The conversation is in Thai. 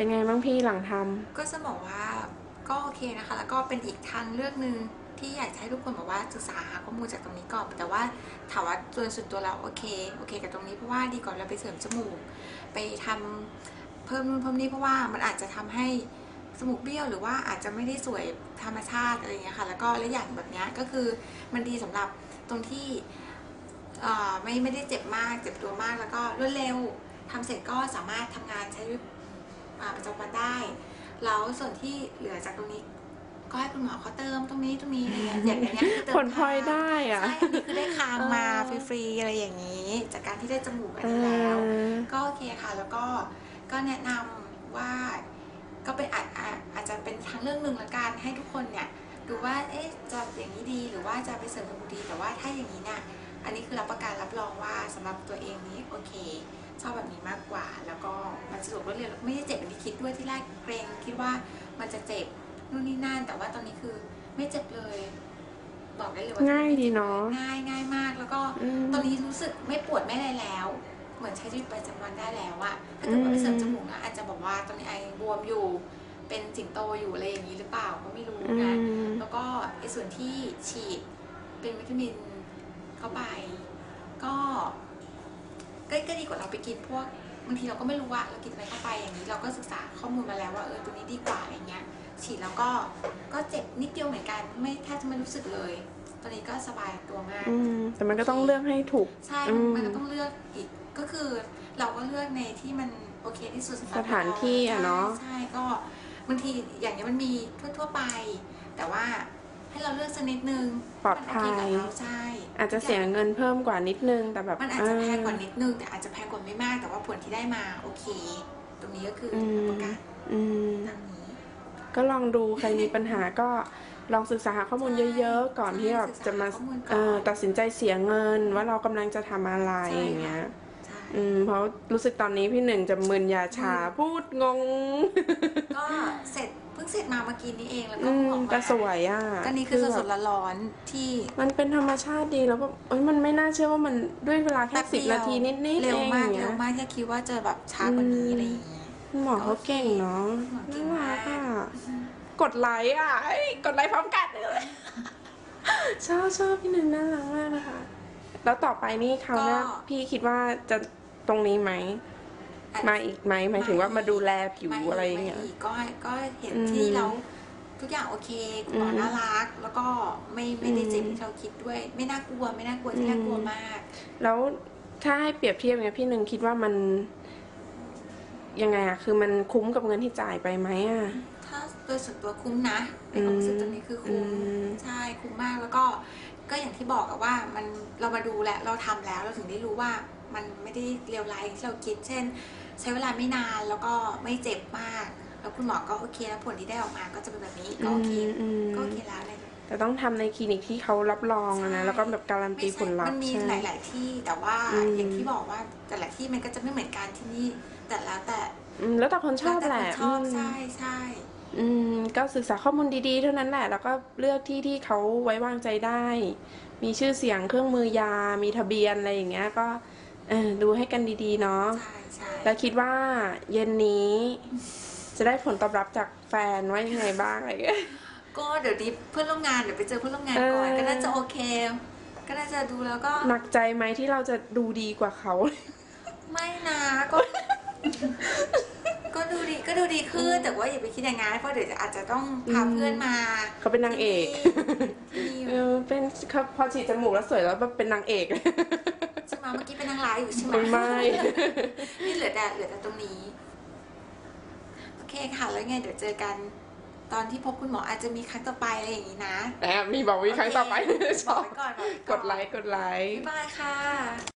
เป็นไงบ้างพี่หลังทก็จะบอกว่าก็โอเคนะคะ แล้วก็เป็นอีกทางเลือกหนึ่งที่อยากจะให้ทุกคนแบบว่าศึกษาหาข้อมูลจากตรงนี้ก่อน แต่ว่าถามว่าโดยส่วนตัวเราโอเคโอเค กับตรงนี้เพราะว่าดีกว่าเราไปเสริมจมูก ไปทำเพิ่มเพิ่มนี่เพราะว่ามันอาจจะทำให้จมูกเบี้ยวหรือว่าอาจจะไม่ได้สวยธรรมชาติอะไรเงี้ยค่ะ แล้วก็และอย่างแบบเนี้ยก็คือมันดีสำหรับตรงที่ไม่ไม่ได้เจ็บมากเจ็บตัวมากแล้วก็รวดเร็วทำเสร็จก็สามารถทำงานใช้ชี ประจำวันได้ แล้วส่วนที่เหลือจากตรงนี้ ก็ให้คุณหมอเขาเติมตรงนี้ตรงนี้อะไรเงี้ยอย่างอันเนี้ยคือเติำมผลพลอยได้อะใช่อันนี้คือได้คางมาเออฟรีๆอะไรอย่างนี้ จากการที่ได้จมูกอันอ่นี้แล้วาก็โอเคค่ะ แล้วก็ก็แนะนำว่าก็เป็นอาจอาจอาจจะเป็นทางเรื่องหนึ่งละกันให้ทุกคนเนี่ยดูว่าเอ๊ะจะอย่างนี้ดีหรือว่าจะไปเสริมจมูกดีแต่ว่าถ้าอย่างนี้เนี่ยอันนี้คือรับประกันรับรองว่าสำหรับตัวเองนี้โอเค ชอบแบบนี้มากกว่า ดด้วยที่แรกเกรงคิดว่ามันจะเจ็บนู่นนี่นั่นแต่ว่าตอนนี้คือไม่เจ็บเลย บอกได้เลยว่าง่ายดีเนาะง่ายง่ายมากแล้วก็อืมตอนนี้รู้สึกไม่ปวดไม่อะไรแล้ว เหมือนใช้ชีวิตประจำวันได้แล้วอะถ้าเกิดว่าไปเสริมจมูกนะอาจจะบอกว่าตอนนี้ไอบวมอยู่เป็นสิงโตอยู่อะไรอย่างนี้หรือเปล่าก็ไม่รู้อืนะมแล้วก็ไอส่วนที่ฉีดเป็นวิตามินเข้าไป ก็ก็ก็ดีกว่าเราไปกินพวก บางทีเราก็ไม่รู้ว่าเรากินอะไรเข้าไปอย่างนี้ เราก็ศึกษาข้อมูลมาแล้วว่าเออตัวนี้ดีกว่าอะไรเงี้ย ฉีดแล้วก็ก็เจ็บนิดเดียวเหมือนกันไม่แทบจะไม่รู้สึกเลยตอนนี้ก็สบายตัวมากอืมแต่มันก็ต้องเลือกให้ถูกใช่อืมมันก็ต้องเลือกอีกก็คือ เราก็เลือกในที่มันโอเคที่สุดสำหรับสถานที่อะเนาะใช่ใช่ก็บางทีอย่างนี้ยมันมีทั่ว ๆไป แต่ว่า ให้เราเลือกสักนิดนึงปลอดภัมันโเคกับยเราใช่อาจจะเสียเงินเพิ่มกว่านิดนึงแต่แบบมันอาจจะแพงกว่านิดนึงแต่อาจจะแพงกว่าไม่มาก แต่ว่าผลที่ได้มาโอเค ตรงนี้ก็คืออืรับมประกันอืม ตามนี้ ก็ลองดูใครมีปัญหาก็ลองศึกษาหาข้อมูลเยอะ ๆ ก่อนที่แบบจะมาศึกษาข้อมูลก่อน เอ่อตัดสินใจเสียเงินว่าเรากำลังจะทำอะไรใช่ค่ะอย่างเงี้ย ใช่ อืมเพราะรู้สึกตอนนี้พี่หนึ่งจะมึนยาชาอืมพูดงง ก็เสร็จเพิ่งเสร็จมาเมื่อกี้นี้เองแล้วก็อืเพิ่งมออกมาแต่สวยอะก็นี่คือแบบสดๆร้อนๆที่ มันเป็นธรรมชาติดีแล้วแบบเอ้ยมันไม่น่าเชื่อว่ามันด้วยเวลาแค่แป๊บสิบเดียวนาทีนิดๆเร็วเองมาอกย่างเร็เงี้วยมากแค่คิดว่าจะแบบช้ากว่านี้อะไรอย่างเงี้ย หมอเขาเก่งเนาะหมอเก่งน่ารัมากกอะกดไลค์อะเอ้ยกดไลค์พร้อมกันเลยชอบชอบพี่หนึ่งน่ารักมากนะคะ แล้วต่อไปนี่เขาวหน้าพี่คิดว่าจะ ตรงนี้ไหม มาอีกไหมหมายถึงว่ามาดูแลผิวอะไรอย่างเงี้ยม่กก็ก็เห็นอืมที่เราทุกอย่างโอเคคุณหมออืมน่ารัก แล้วก็ไม่ไม่ได้เจ็บอืมที่เราคิดด้วย ไม่น่ากลัว ไม่น่ากลัวที่น่ากลัวมาก แล้วถ้าให้เปรียบเทียบเนี่ยพี่หนึ่งคิดว่ามัน ยังไงอะคือมันคุ้มกับเงินที่จ่ายไปไหมอะถ้าโดยส่วนตัวคุ้มนะในความรู้สึกตรงนี้คือคุ้มอืมใช่คุ้มมากแล้วก็ ก็อย่างที่บอกอะว่ามันเรามาดูแลวเราทำแล้วเราถึงได้รู้ว่า มันไม่ได้เลวร้ายอย่างที่เราคิด เช่น ใช้เวลาไม่นานแล้วก็ไม่เจ็บมาก แล้วคุณหมอก็โอเคแล้วผลที่ได้ออกมาก็จะเป็นแบบนี้ก็โอเคอืมก็โอเคแล้วเลยแต่ต้องทำในคลินิกที่เขารับรองอะนะ ใช่ แล้วก็แบบการันตีไม่ผลลัพมันธ์มีใช่หลาย ๆ ที่แต่ว่าอืม อย่างที่บอกว่าแต่ละที่มันก็จะไม่เหมือนกันที่นี่ แต่แล้วแต่อืมแล้วแต่คนชอบล้วแหแต่ละคนชอบอืม ใช่ใช่อืมก็ศึกษาข้อมูลดีๆ เท่านั้นแหละ แล้วก็เลือกที่ที่เขาไว้วางใจได้ มีชื่อเสียงเครื่องมือยา มีทะเบียนอะไรอย่างเงี้ย ก็ เออดูให้กันดีๆเนาะ ใช่ใช่แล้วคิดว่าเย็นนี้ จะได้ผลตอบรับจากแฟนว่ายังไงบ้างอะไรอย่างเงี้ย ก็เดี๋ยวนี้เพื่อนร่วมงานเดี๋ยวไปเจอเพื่อนร่วมงานก่อน เออ ก็น่าจะโอเค ก็น่าจะดูแล้วก็หนักใจไหมที่เราจะดูดีกว่าเขา ไม่นะก็ ก็ดูดีก็ดูดีขึ้นแต่ว่าอย่าไปคิดอย่างนั้นเพราะเดี๋ยวจะอาจจะต้องพาอืมเพื่อนมาเขาเป็นนางเอกที่นี่ เออเป็นเขาพอฉีดจมูกแล้วสวยแล้วแบบเป็นนางเอก ใช่ไหมเมื่อกี้เป็นนางร้ายอยู่ใช่ไหมไม่ นี่เหลือแต่เหลือแต่ตรงนี้ โอเคค่ะ แล้วไงเดี๋ยวเจอกัน ตอนที่พบคุณหมออาจจะมีครั้งต่อไปอะไรอย่างนี้นะแอบมีบอกวิครั้งต่อไปโอเคบอกไว้ก่อนบอกไว้กดไลค์กดไลค์ บ๊ายบายค่ะ